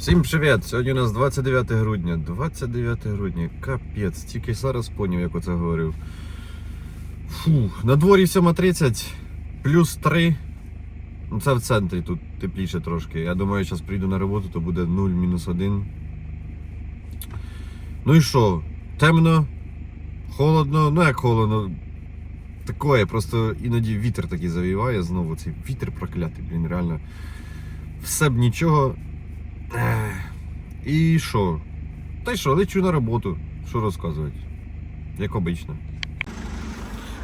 Всім привіт! Сьогодні у нас 29 грудня. 29 грудня, капець, тільки зараз поняв, як оце говорив. Фу, на дворі 7.30, плюс 3. Ну це в центрі тут тепліше трошки. Я думаю, зараз прийду на роботу, то буде 0 мінус 1. Ну і що? Темно, холодно, ну як холодно. Такое, просто іноді вітер такий завіває знову. Цей вітер проклятий, блін, реально. Все б нічого. І що? Та й що, лечу на роботу. Що розказувати? Як обично.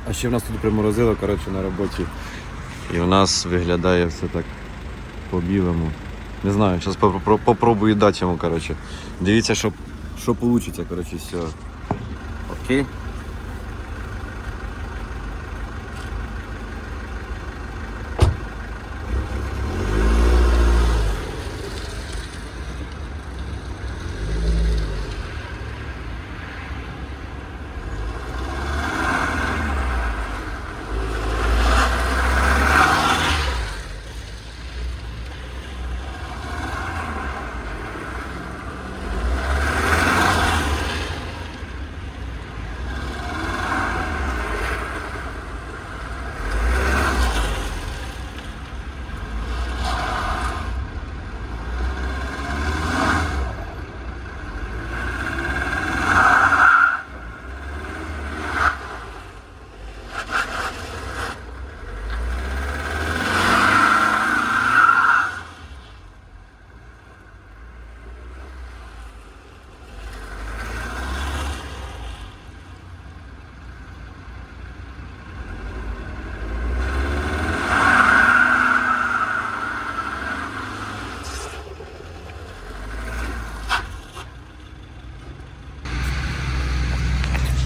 А ще в нас тут приморозило, коротше, на роботі. І в нас виглядає все так по-білому. Не знаю, зараз попробую дати йому, коротше. Дивіться, що, що вийде, коротше, цього. Окей.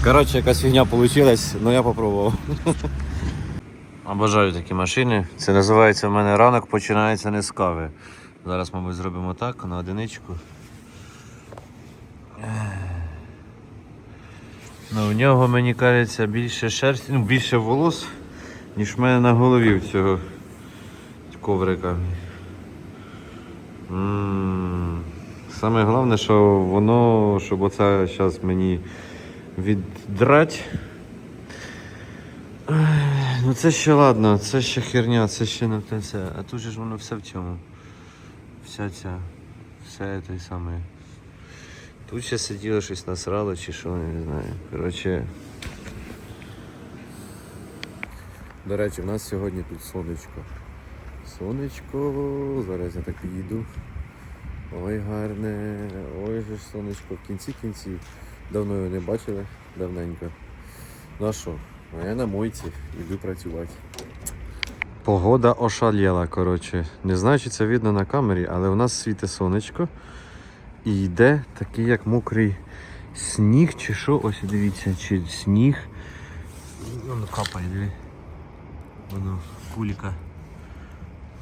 Коротше, якась фігня вийшла, але я попробував. Обожаю такі машини. Це називається в мене ранок починається не з кави. Зараз, мабуть, зробимо так, на одиничку. Ну, у нього, мені кажеться, більше шерсті, ну, більше волос, ніж в мене на голові в цього коврика. Саме головне, що воно, щоб оце зараз мені віддрать. Ну це ще ладно, це ще херня, це ще не те це. А тут же ж воно все в цьому. Вся ця, все той саме. Тут ще сиділо щось насрало чи що, не знаю. Коротше. До речі, у нас сьогодні тут сонечко. Сонечко, зараз я так підійду. Ой, гарне, ой же сонечко, в кінці кінці. Давно його не бачили, давненько. Ну а що? А я на мойці, йду працювати. Погода ошаліла, коротше. Не знаю, чи це видно на камері, але в нас світе сонечко. І йде такий як мокрий сніг, чи що, ось дивіться, чи сніг. Воно капає, диви. Воно кулька.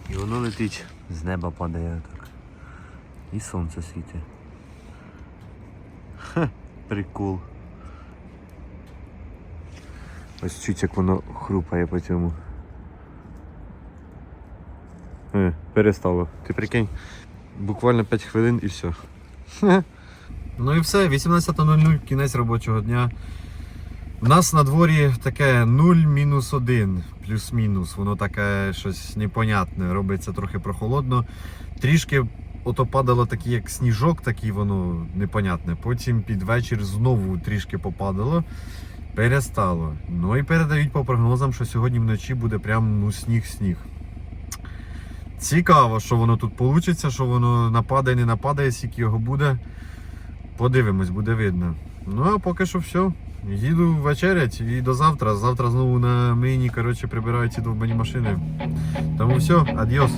І воно летить, з неба падає так. І сонце світить. Прикол. Ось чуть як воно хрупає по цьому. Е, перестало. Ти прикинь, буквально 5 хвилин і все. Ну і все, 18.00, кінець робочого дня. У нас на дворі таке 0 мінус 1, плюс-мінус. Воно таке щось непонятне, робиться трохи прохолодно. Трішки ото падало такий як сніжок, такий воно непонятне. Потім під вечір знову трішки попадало. Перестало. Ну і передають по прогнозам, що сьогодні вночі буде прям ну, сніг-сніг. Цікаво, що воно тут вийде, що воно нападає, не нападає, скільки його буде. Подивимось, буде видно. Ну а поки що все. Їду вечерять і до завтра. Завтра знову на мені коротше, прибирають ці довбані машини. Тому все, адіос.